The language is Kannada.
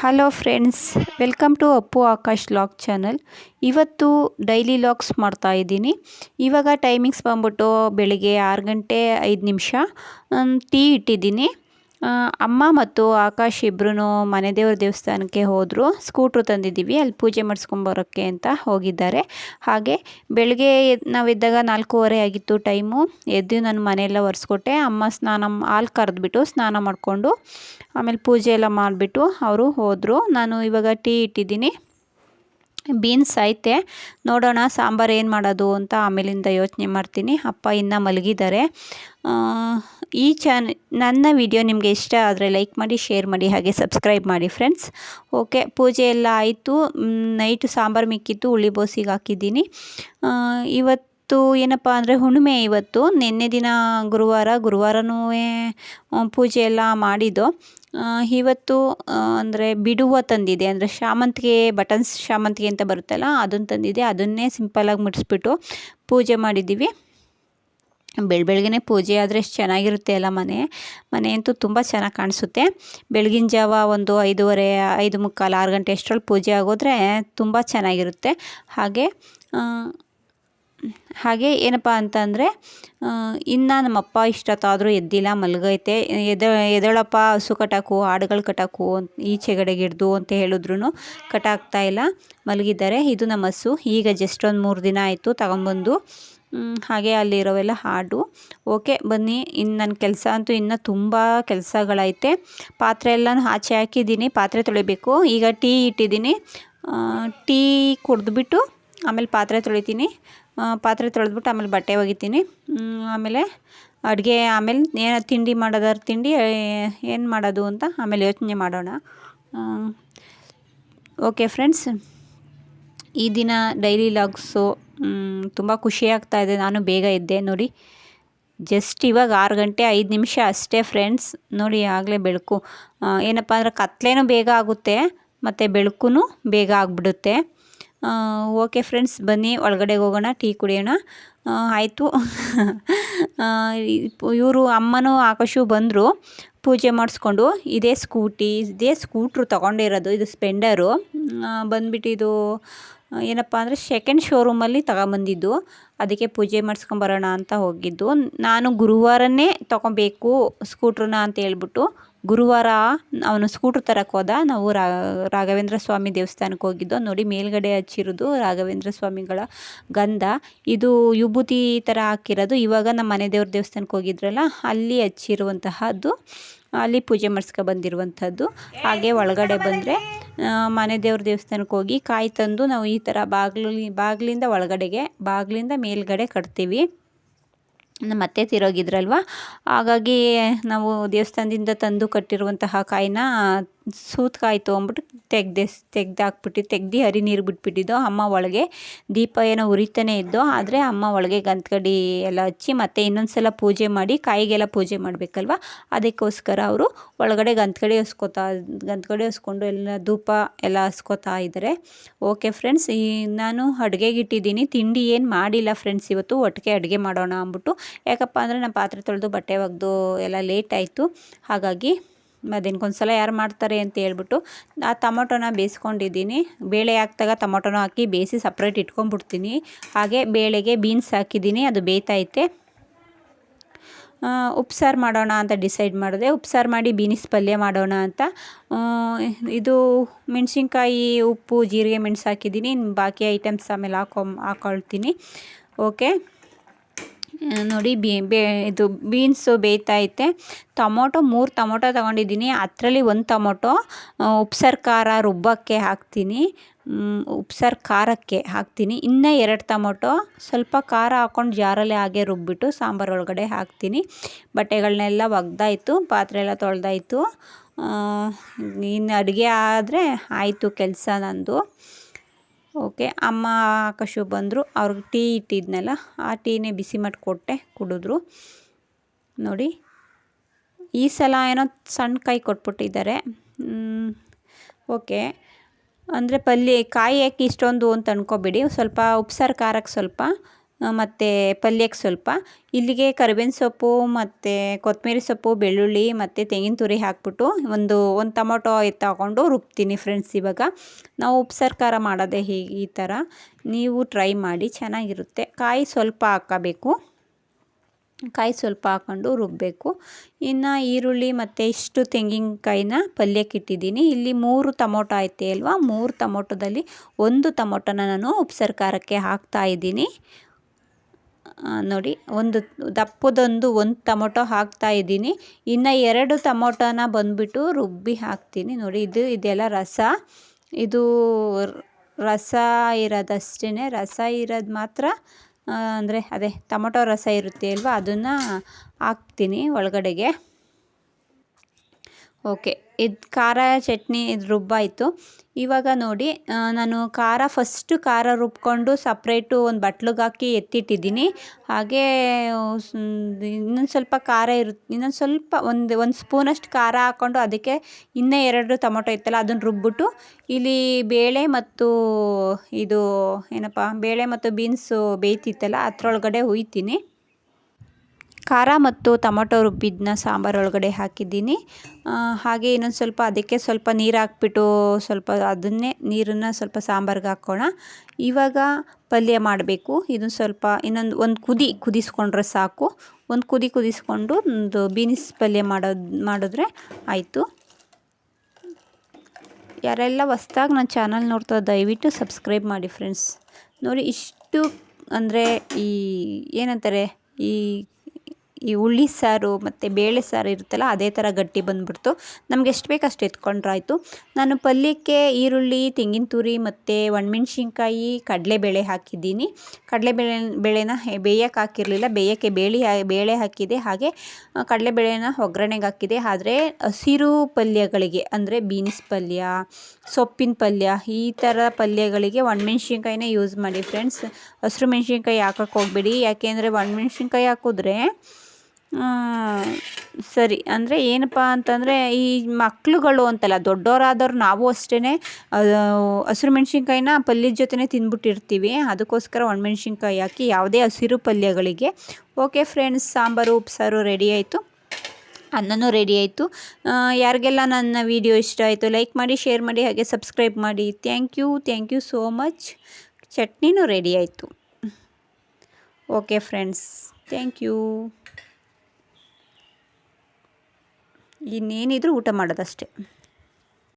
Hello friends welcome to Appu Akash vlog channel ಇವತ್ತು ಡೈಲಿ ಲಾಗ್ಸ್ ಮಾಡ್ತಾ ಇದ್ದೀನಿ. ಇವಾಗ ಟೈಮಿಂಗ್ಸ್ ಬಂದ್ಬಿಟ್ಟು ಬೆಳಿಗ್ಗೆ ಆರು ಗಂಟೆ ಐದು ನಿಮಿಷ ಟೀ ಇಟ್ಟಿದ್ದೀನಿ. ಅಮ್ಮ ಮತ್ತು ಆಕಾಶ್ ಇಬ್ಬರೂ ಮನೆ ದೇವ್ರ ದೇವಸ್ಥಾನಕ್ಕೆ ಹೋದರು. ಸ್ಕೂಟ್ರು ತಂದಿದ್ದೀವಿ. ಅಲ್ಲಿ ಪೂಜೆ ಮಾಡಿಸ್ಕೊಂಬರೋಕ್ಕೆ ಅಂತ ಹೋಗಿದ್ದಾರೆ. ಹಾಗೆ ಬೆಳಗ್ಗೆ ನಾವು ನಾವಿದ್ದಾಗ ನಾಲ್ಕೂವರೆ ಆಗಿತ್ತು ಟೈಮು. ಎದ್ದು ನಾನು ಮನೆಯೆಲ್ಲ ಒರೆಸ್ಕೊಟ್ಟೆ. ಅಮ್ಮ ಸ್ನಾನ ಹಾಲು ಕರೆದ್ಬಿಟ್ಟು ಸ್ನಾನ ಮಾಡಿಕೊಂಡು ಆಮೇಲೆ ಪೂಜೆ ಎಲ್ಲ ಮಾಡಿಬಿಟ್ಟು ಅವರು ಹೋದರು. ನಾನು ಇವಾಗ ಟೀ ಇಟ್ಟಿದ್ದೀನಿ. ಬೀನ್ಸ್ ಐತೆ. ನೋಡೋಣ ಸಾಂಬಾರು ಏನು ಮಾಡೋದು ಅಂತ ಆಮೇಲಿಂದ ಯೋಚನೆ ಮಾಡ್ತೀನಿ. ಅಪ್ಪ ಇನ್ನೂ ಮಲಗಿದ್ದಾರೆ. ಈ ಚಾನ್ ನನ್ನ ವಿಡಿಯೋ ನಿಮಗೆ ಇಷ್ಟ ಆದರೆ ಲೈಕ್ ಮಾಡಿ ಶೇರ್ ಮಾಡಿ ಹಾಗೆ ಸಬ್ಸ್ಕ್ರೈಬ್ ಮಾಡಿ ಫ್ರೆಂಡ್ಸ್. ಓಕೆ ಪೂಜೆ ಎಲ್ಲ ಆಯಿತು. ನೈಟು ಸಾಂಬಾರು ಮಿಕ್ಕಿತ್ತು ಹುಳಿ ಬೋಸಿಗೆ ಹಾಕಿದ್ದೀನಿ. ಆ, ಇವತ್ತು ಏನಪ್ಪ ಅಂದರೆ ಹುಣ್ಣಿಮೆ ಇವತ್ತು. ನಿನ್ನೆ ದಿನ ಗುರುವಾರ, ಗುರುವಾರನೂ ಪೂಜೆ ಎಲ್ಲ ಮಾಡಿದ್ದು. ಇವತ್ತು ಅಂದರೆ ಬಿಡುವ ತಂದಿದೆ. ಅಂದರೆ ಶಾಮಂತಿಗೆ ಬಟನ್ಸ್ ಶಾಮಂತಿಗೆ ಅಂತ ಬರುತ್ತಲ್ಲ ಅದನ್ನು ತಂದಿದೆ. ಅದನ್ನೇ ಸಿಂಪಲ್ಲಾಗಿ ಮುಡಿಸ್ಬಿಟ್ಟು ಪೂಜೆ ಮಾಡಿದ್ದೀವಿ. ಬೆಳ ಬೆಳಗ್ಗೆ ಪೂಜೆ ಆದರೆ ಎಷ್ಟು ಚೆನ್ನಾಗಿರುತ್ತೆ ಅಲ್ಲ ಮನೆ. ಮನೆ ಅಂತೂ ತುಂಬ ಚೆನ್ನಾಗಿ ಕಾಣಿಸುತ್ತೆ. ಬೆಳಗಿನ ಜಾವ ಒಂದು ಐದೂವರೆ, ಐದು ಮುಕ್ಕಾಲು, ಆರು ಗಂಟೆ ಅಷ್ಟರಲ್ಲಿ ಪೂಜೆ ಆಗೋದ್ರೆ ತುಂಬ ಚೆನ್ನಾಗಿರುತ್ತೆ. ಹಾಗೆ ಹಾಗೆ ಏನಪ್ಪ ಅಂತಂದರೆ ಇನ್ನು ನಮ್ಮಪ್ಪ ಇಷ್ಟೊತ್ತಾದರೂ ಎದ್ದಿಲ್ಲ, ಮಲಗೈತೆ. ಎದ, ಎದಳಪ್ಪ ಹಸು ಕಟಾಕು, ಹಾಡುಗಳು ಕಟಾಕು ಅಂತ ಈಚೆಗಡೆಗೆ ಹಿಡ್ದು ಅಂತ ಹೇಳಿದ್ರು ಕಟಾಕ್ತಾ ಇಲ್ಲ. ಮಲಗಿದ್ದಾರೆ. ಇದು ನಮ್ಮ ಹಸು. ಈಗ ಜಸ್ಟ್ ಒಂದು ಮೂರು ದಿನ ಆಯಿತು ತಗೊಂಬಂದು. ಹಾಗೆ ಅಲ್ಲಿರೋವೆಲ್ಲ ಹಾಡು. ಓಕೆ, ಬನ್ನಿ. ಇನ್ನು ನನ್ನ ಕೆಲಸ ಅಂತೂ ಇನ್ನೂ ತುಂಬ ಕೆಲಸಗಳೈತೆ. ಪಾತ್ರೆ ಎಲ್ಲನೂ ಆಚೆ ಹಾಕಿದ್ದೀನಿ. ಪಾತ್ರೆ ತೊಳಿಬೇಕು. ಈಗ ಟೀ ಇಟ್ಟಿದ್ದೀನಿ. ಟೀ ಕುಡಿದ್ಬಿಟ್ಟು ಆಮೇಲೆ ಪಾತ್ರೆ ತೊಳಿತೀನಿ. ಪಾತ್ರೆ ತೊಳೆದ್ಬಿಟ್ಟು ಆಮೇಲೆ ಬಟ್ಟೆ ಒಗಿತೀನಿ. ಆಮೇಲೆ ಅಡುಗೆ ಆಮೇಲೆ ಏನು ತಿಂಡಿ ಮಾಡೋದಾದ್ರೆ ತಿಂಡಿ ಏನು ಮಾಡೋದು ಅಂತ ಆಮೇಲೆ ಯೋಚನೆ ಮಾಡೋಣ. ಓಕೆ ಫ್ರೆಂಡ್ಸ್, ಈ ದಿನ ಡೈಲಿ ಲಾಗ್ಸು ತುಂಬ ಖುಷಿ ಆಗ್ತಾ ಇದೆ. ನಾನು ಬೇಗ ಇದ್ದೆ ನೋಡಿ. ಜಸ್ಟ್ ಇವಾಗ ಆರು ಗಂಟೆ ಐದು ನಿಮಿಷ ಅಷ್ಟೇ ಫ್ರೆಂಡ್ಸ್. ನೋಡಿ, ಆಗಲೇ ಬೆಳಕು. ಏನಪ್ಪ ಅಂದರೆ ಕತ್ಲೇನೂ ಬೇಗ ಆಗುತ್ತೆ, ಮತ್ತು ಬೆಳಕು ಬೇಗ ಆಗಿಬಿಡುತ್ತೆ. ಓಕೆ ಫ್ರೆಂಡ್ಸ್, ಬನ್ನಿ ಒಳಗಡೆ ಹೋಗೋಣ, ಟೀ ಕುಡಿಯೋಣ. ಆಯಿತು. ಇವರು ಅಮ್ಮನೂ ಆಕಾಶು ಬಂದರು, ಪೂಜೆ ಮಾಡಿಸ್ಕೊಂಡು. ಇದೇ ಸ್ಕೂಟಿ, ಇದೇ ಸ್ಕೂಟ್ರು ತೊಗೊಂಡಿರೋದು, ಇದು ಸ್ಪೆಂಡರು. ಬಂದ್ಬಿಟ್ಟು ಇದು, ಏನಪ್ಪ ಅಂದರೆ ಸೆಕೆಂಡ್ ಶೋರೂಮಲ್ಲಿ ತಗೊಂಬಂದಿದ್ದು. ಅದಕ್ಕೆ ಪೂಜೆ ಮಾಡಿಸ್ಕೊಂಬರೋಣ ಅಂತ ಹೋಗಿದ್ದು. ನಾನು ಗುರುವಾರನೇ ತೊಗೊಬೇಕು ಸ್ಕೂಟ್ರನ್ನ ಅಂತ ಹೇಳ್ಬಿಟ್ಟು. ಗುರುವಾರ ಅವನು ಸ್ಕೂಟ್ರ್ ತರಕ್ಕೆ ಹೋದ. ನಾವು ರಾ, ರಾಘವೇಂದ್ರ ಸ್ವಾಮಿ ದೇವಸ್ಥಾನಕ್ಕೆ ಹೋಗಿದ್ದು. ನೋಡಿ ಮೇಲ್ಗಡೆ ಹಚ್ಚಿರೋದು ರಾಘವೇಂದ್ರ ಸ್ವಾಮಿಗಳ ಗಂಧ. ಇದು ವಿಭೂತಿ ಥರ ಹಾಕಿರೋದು. ಇವಾಗ ನಮ್ಮ ಮನೆ ದೇವ್ರ ದೇವಸ್ಥಾನಕ್ಕೆ ಹೋಗಿದ್ರಲ್ಲ, ಅಲ್ಲಿ ಹಚ್ಚಿರುವಂತಹದ್ದು, ಅಲ್ಲಿ ಪೂಜೆ ಮಾಡಿಸ್ಕೊ ಬಂದಿರುವಂಥದ್ದು ಹಾಗೆ ಒಳಗಡೆ ಬಂದರೆ ಮನೆ ದೇವ್ರ ದೇವಸ್ಥಾನಕ್ಕೆ ಹೋಗಿ ಕಾಯಿ ತಂದು ನಾವು ಈ ಥರ ಬಾಗಿಲು ಬಾಗಿಲಿಂದ ಒಳಗಡೆಗೆ, ಬಾಗಿಲಿಂದ ಮೇಲ್ಗಡೆ ಕಟ್ತೀವಿ. ನಮ್ಮ ಅತ್ತೆ ತಿರೋಗಿದ್ರಲ್ವ? ಹಾಗಾಗಿ ನಾವು ದೇವಸ್ಥಾನದಿಂದ ತಂದು ಕಟ್ಟಿರುವಂತಹ ಕಾಯಿನ ಸೂತ್ಕಾಯಿ ಅಂದ್ಬಿಟ್ಟು ತೆಗ್ದೆ ತೆಗ್ದು ಹಾಕ್ಬಿಟ್ಟು, ತೆಗ್ದು ಹರಿ ನೀರು ಬಿಟ್ಬಿಟ್ಟಿದ್ದು ಅಮ್ಮ ಒಳಗೆ. ದೀಪ ಏನೋ ಉರಿತಾನೆ ಇದ್ದು, ಆದರೆ ಅಮ್ಮ ಒಳಗೆ ಗಂತ್ಕಡಿ ಎಲ್ಲ ಹಚ್ಚಿ ಮತ್ತೆ ಇನ್ನೊಂದು ಸಲ ಪೂಜೆ ಮಾಡಿ ಕಾಯಿಗೆಲ್ಲ ಪೂಜೆ ಮಾಡಬೇಕಲ್ವ? ಅದಕ್ಕೋಸ್ಕರ ಅವರು ಒಳಗಡೆ ಗಂತ್ಕಡಿ ಹಸ್ಕೋತಾ ಗಂತ್ಕಡಿ ಹಸ್ಕೊಂಡು ಎಲ್ಲ ಧೂಪ ಎಲ್ಲ ಹಸ್ಕೋತಾ ಇದ್ದಾರೆ ಓಕೆ ಫ್ರೆಂಡ್ಸ್, ಈ ನಾನು ಅಡುಗೆಗೆ ಇಟ್ಟಿದ್ದೀನಿ. ತಿಂಡಿ ಏನು ಮಾಡಿಲ್ಲ ಫ್ರೆಂಡ್ಸ್ ಇವತ್ತು. ಒಟ್ಟಿಗೆ ಅಡುಗೆ ಮಾಡೋಣ ಅಂದ್ಬಿಟ್ಟು. ಯಾಕಪ್ಪ ಅಂದರೆ ನಾನು ಪಾತ್ರೆ ತೊಳೆದು ಬಟ್ಟೆ ಒಗೆದು ಎಲ್ಲ ಲೇಟ್ ಆಯಿತು. ಹಾಗಾಗಿ ಸಲ ಯಾರು ಮಾಡ್ತಾರೆ ಅಂತ ಹೇಳ್ಬಿಟ್ಟು ಆ ಟೊಮೊಟೊನ ಬೇಯಿಸ್ಕೊಂಡಿದ್ದೀನಿ. ಬೇಳೆ ಹಾಕ್ದಾಗ ಟೊಮೊಟೊನ ಹಾಕಿ ಬೇಯಿಸಿ ಸಪ್ರೇಟ್ ಇಟ್ಕೊಂಡ್ಬಿಡ್ತೀನಿ ಹಾಗೆ ಬೇಳೆಗೆ ಬೀನ್ಸ್ ಹಾಕಿದ್ದೀನಿ, ಅದು ಬೇಯ್ತೈತೆ ಉಪ್ಸಾರು ಮಾಡೋಣ ಅಂತ ಡಿಸೈಡ್ ಮಾಡಿದೆ. ಉಪ್ಸಾರು ಮಾಡಿ ಬೀನಿಸ್ ಪಲ್ಯ ಮಾಡೋಣ ಅಂತ. ಇದು ಮೆಣಸಿನ್ಕಾಯಿ, ಉಪ್ಪು, ಜೀರಿಗೆ, ಮೆಣಸು ಹಾಕಿದ್ದೀನಿ. ಬಾಕಿ ಐಟಮ್ಸ್ ಆಮೇಲೆ ಹಾಕೊ, ಹಾಕೊಳ್ತೀನಿ. ಓಕೆ? ನೋಡಿ ಬೀ, ಬೇ, ಇದು ಬೀನ್ಸು ಬೇಯ್ತೈತೆ ಟೊಮೊಟೊ, ಮೂರು ಟೊಮೊಟೊ ತೊಗೊಂಡಿದ್ದೀನಿ. ಅದರಲ್ಲಿ ಒಂದು ಟೊಮೊಟೊ ಉಪ್ಸಾರು ಖಾರ ರುಬ್ಬಕ್ಕೆ ಹಾಕ್ತೀನಿ. ಉಪ್ಸಾರು ಖಾರಕ್ಕೆ ಹಾಕ್ತೀನಿ. ಇನ್ನೂ ಎರಡು ಟೊಮೊಟೊ, ಸ್ವಲ್ಪ ಖಾರ ಹಾಕ್ಕೊಂಡು ಜಾರಲ್ಲಿ ಹಾಗೆ ರುಬ್ಬಿಟ್ಟು ಸಾಂಬಾರು ಒಳಗಡೆ ಹಾಕ್ತೀನಿ. ಬಟ್ಟೆಗಳನ್ನೆಲ್ಲ ಒಗ್ದಾಯಿತು, ಪಾತ್ರೆ ಎಲ್ಲ ತೊಳೆದಾಯ್ತು. ಇನ್ನು ಅಡುಗೆ ಆದರೆ ಆಯಿತು ಕೆಲಸ ನಂದು. ಓಕೆ, ಅಮ್ಮ ಆಕಾಶು ಬಂದರು, ಅವ್ರಿಗೆ ಟೀ ಇಟ್ಟಿದ್ನಲ್ಲ, ಆ ಟೀನೇ ಬಿಸಿ ಮಾಡಿ ಕೊಟ್ಟೆ ಕುಡಿದ್ರು. ನೋಡಿ, ಈ ಸಲ ಏನೋ ಸಣ್ಣ ಕಾಯಿ ಕೊಟ್ಬಿಟ್ಟಿದ್ದಾರೆ. ಓಕೆ, ಅಂದರೆ ಪಲ್ಯ ಕಾಯಿ ಯಾಕೆ ಇಷ್ಟೊಂದು ಅಂತ ಅನ್ಕೋಬೇಡಿ, ಸ್ವಲ್ಪ ಉಪ್ಸಾರು, ಖಾರಕ್ಕೆ ಸ್ವಲ್ಪ ಮತ್ತು ಪಲ್ಯಕ್ಕೆ ಸ್ವಲ್ಪ. ಇಲ್ಲಿಗೆ ಕರಿಬೇವಿನ ಸೊಪ್ಪು ಮತ್ತು ಕೊತ್ತಂಬರಿ ಸೊಪ್ಪು, ಬೆಳ್ಳುಳ್ಳಿ ಮತ್ತು ತೆಂಗಿನ ತುರಿ ಹಾಕ್ಬಿಟ್ಟು ಒಂದು ಒಂದು ಟೊಮೊಟೊ ತಗೊಂಡು ರುಬ್ತೀನಿ ಫ್ರೆಂಡ್ಸ್ ಇವಾಗ. ನಾವು ಉಪ್ಸಾರು ಖಾರ ಮಾಡೋದೇ ಹೀಗೆ ಈ ಥರ. ನೀವು ಟ್ರೈ ಮಾಡಿ, ಚೆನ್ನಾಗಿರುತ್ತೆ. ಕಾಯಿ ಸ್ವಲ್ಪ ಹಾಕಬೇಕು. ಕಾಯಿ ಸ್ವಲ್ಪ ಹಾಕ್ಕೊಂಡು ರುಬ್ಬಬೇಕು ಇನ್ನು ಈರುಳ್ಳಿ ಮತ್ತು ಇಷ್ಟು ತೆಂಗಿನಕಾಯಿನ ಪಲ್ಯಕ್ಕೆ ಇಟ್ಟಿದ್ದೀನಿ. ಇಲ್ಲಿ ಮೂರು ಟೊಮೊಟೊ ಐತೆ ಅಲ್ವಾ? ಮೂರು ಟೊಮೊಟೊದಲ್ಲಿ ಒಂದು ಟೊಮೊಟೊನ ನಾನು ಉಪ್ಸರ್ಕಾರಕ್ಕೆ ಹಾಕ್ತಾ ಇದ್ದೀನಿ. ನೋಡಿ, ಒಂದು ದಪ್ಪದೊಂದು ಒಂದು ಟೊಮೊಟೊ ಹಾಕ್ತಾ ಇದ್ದೀನಿ. ಇನ್ನು ಎರಡು ಟೊಮೊಟೊನ ಬಂದುಬಿಟ್ಟು ರುಬ್ಬಿ ಹಾಕ್ತೀನಿ. ನೋಡಿ, ಇದು ಇದೆಲ್ಲ ರಸ. ಇದು ರಸ ಇರೋದಷ್ಟೇ ರಸ ಇರೋದು ಮಾತ್ರ ಅಂದರೆ ಅದೇ ಟೊಮೊಟೊ ರಸ ಇರುತ್ತೆ ಅಲ್ವಾ? ಅದನ್ನು ಹಾಕ್ತೀನಿ ಒಳಗಡೆಗೆ. ಓಕೆ, ಇದು ಖಾರ ಚಟ್ನಿ ಇದು ರುಬ್ಬಾಯಿತು ಇವಾಗ ನೋಡಿ ನಾನು ಖಾರ ಫಸ್ಟು ಖಾರ ರುಬ್ಕೊಂಡು ಸಪ್ರೇಟು ಒಂದು ಬಟ್ಲಿಗೆ ಹಾಕಿ ಎತ್ತಿಟ್ಟಿದ್ದೀನಿ. ಹಾಗೇ ಇನ್ನೊಂದು ಸ್ವಲ್ಪ ಖಾರ ಇರುತ್ತೆ ಇನ್ನೊಂದು ಸ್ವಲ್ಪ ಒಂದು ಒಂದು ಸ್ಪೂನಷ್ಟು ಖಾರ ಹಾಕ್ಕೊಂಡು ಅದಕ್ಕೆ ಇನ್ನೂ ಎರಡು ಟೊಮೊಟೊ ಇತ್ತಲ್ಲ ಅದನ್ನು ರುಬ್ಬಿಟ್ಟು ಇಲ್ಲಿ ಬೇಳೆ ಮತ್ತು ಇದು, ಏನಪ್ಪ, ಬೇಳೆ ಮತ್ತು ಬೀನ್ಸು ಬೇಯ್ತಿತ್ತಲ್ಲ, ಅದರೊಳಗಡೆ ಹುಯ್ತೀನಿ. ಖಾರ ಮತ್ತು ಟೊಮೊಟೊ ರುಬ್ಬಿದ್ದನ್ನ ಸಾಂಬಾರು ಒಳಗಡೆ ಹಾಕಿದ್ದೀನಿ ಹಾಗೆ ಇನ್ನೊಂದು ಸ್ವಲ್ಪ ಅದಕ್ಕೆ ಸ್ವಲ್ಪ ನೀರು ಹಾಕ್ಬಿಟ್ಟು ಸ್ವಲ್ಪ ಅದನ್ನೇ ನೀರನ್ನು ಸ್ವಲ್ಪ ಸಾಂಬಾರ್ಗೆ ಹಾಕೋಣ. ಇವಾಗ ಪಲ್ಯ ಮಾಡಬೇಕು. ಇದನ್ನು ಸ್ವಲ್ಪ ಇನ್ನೊಂದು ಒಂದು ಕುದಿ ಕುದಿಸ್ಕೊಂಡ್ರೆ ಸಾಕು. ಒಂದು ಕುದಿ ಕುದಿಸ್ಕೊಂಡು ಒಂದು ಬೀನ್ಸ್ ಪಲ್ಯ ಮಾಡೋದು, ಮಾಡಿದ್ರೆ ಆಯಿತು. ಯಾರೆಲ್ಲ ಹೊಸ್ದಾಗಿ ನನ್ನ ಚಾನಲ್ ನೋಡ್ತಾ ದಯವಿಟ್ಟು ಸಬ್ಸ್ಕ್ರೈಬ್ ಮಾಡಿ ಫ್ರೆಂಡ್ಸ್. ನೋಡಿ ಇಷ್ಟು ಅಂದರೆ ಈ ಏನಂತಾರೆ ಈ ಈ ಹುಳಿ ಸಾರು ಮತ್ತು ಬೇಳೆ ಸಾರು ಇರುತ್ತಲ್ಲ, ಅದೇ ಥರ ಗಟ್ಟಿ ಬಂದುಬಿಡ್ತು. ನಮ್ಗೆ ಎಷ್ಟು ಬೇಕು ಅಷ್ಟು ಎತ್ಕೊಂಡ್ರಾಯ್ತು. ನಾನು ಪಲ್ಯಕ್ಕೆ ಈರುಳ್ಳಿ, ತೆಂಗಿನ ತುರಿ ಮತ್ತು ಒಣಮೆಣ್ಸಿನ್ಕಾಯಿ, ಕಡಲೆಬೇಳೆ ಹಾಕಿದ್ದೀನಿ. ಕಡಲೆಬೇಳೆ, ಬೇಳೆನ ಬೇಯಕ್ಕೆ ಹಾಕಿರಲಿಲ್ಲ. ಬೇಯಕ್ಕೆ ಬೇಳಿ ಬೇಳೆ ಹಾಕಿದೆ. ಹಾಗೆ ಕಡಲೆಬೇಳೆನ ಒಗ್ಗರಣೆಗೆ ಹಾಕಿದೆ. ಆದರೆ, ಹಸಿರು ಪಲ್ಯಗಳಿಗೆ, ಅಂದರೆ ಬೀನ್ಸ್ ಪಲ್ಯ ಸೊಪ್ಪಿನ ಪಲ್ಯ, ಈ ಥರ ಪಲ್ಯಗಳಿಗೆ ಒಣಮೆಣ್ಸಿನ್ಕಾಯಿನ ಯೂಸ್ ಮಾಡಿ ಫ್ರೆಂಡ್ಸ್ ಹಸಿರು ಮೆಣಸಿನ್ಕಾಯಿ ಹಾಕಕ್ಕೆ ಹೋಗಬೇಡಿ. ಯಾಕೆಂದರೆ ಒಣಮೆಣ್ಸಿನ್ಕಾಯಿ ಹಾಕಿದ್ರೆ ಸರಿ, ಅಂದರೆ ಏನಪ್ಪ ಅಂತಂದರೆ ಈ ಮಕ್ಳುಗಳು ಅಂತಲ್ಲ ದೊಡ್ಡವರಾದವ್ರು ನಾವು ಅಷ್ಟೇ ಹಸಿರು ಮೆಣಸಿನ್ಕಾಯಿನ ಪಲ್ಯದ ಜೊತೆನೇ ತಿಂದ್ಬಿಟ್ಟಿರ್ತೀವಿ ಅದಕ್ಕೋಸ್ಕರ ಒಣಮೆಣ್ಸಿನ್ಕಾಯಿ ಹಾಕಿ ಯಾವುದೇ ಹಸಿರು ಪಲ್ಯಗಳಿಗೆ. ಓಕೆ ಫ್ರೆಂಡ್ಸ್ ಸಾಂಬಾರು, ಉಪ್ಸಾರು ರೆಡಿ ಆಯಿತು. ಅನ್ನನೂ ರೆಡಿ ಆಯಿತು. ಯಾರಿಗೆಲ್ಲ ನನ್ನ ವೀಡಿಯೋ ಇಷ್ಟ ಆಯಿತು ಲೈಕ್ ಮಾಡಿ ಶೇರ್ ಮಾಡಿ, ಹಾಗೆ ಸಬ್ಸ್ಕ್ರೈಬ್ ಮಾಡಿ. Thank you thank you so much ಚಟ್ನಿನೂ ready ಆಯಿತು. ಓಕೆ ಫ್ರೆಂಡ್ಸ್ ಥ್ಯಾಂಕ್ ಯು ಇನ್ನೇನಿದ್ರೂ ಊಟ ಮಾಡೋದಷ್ಟೇ.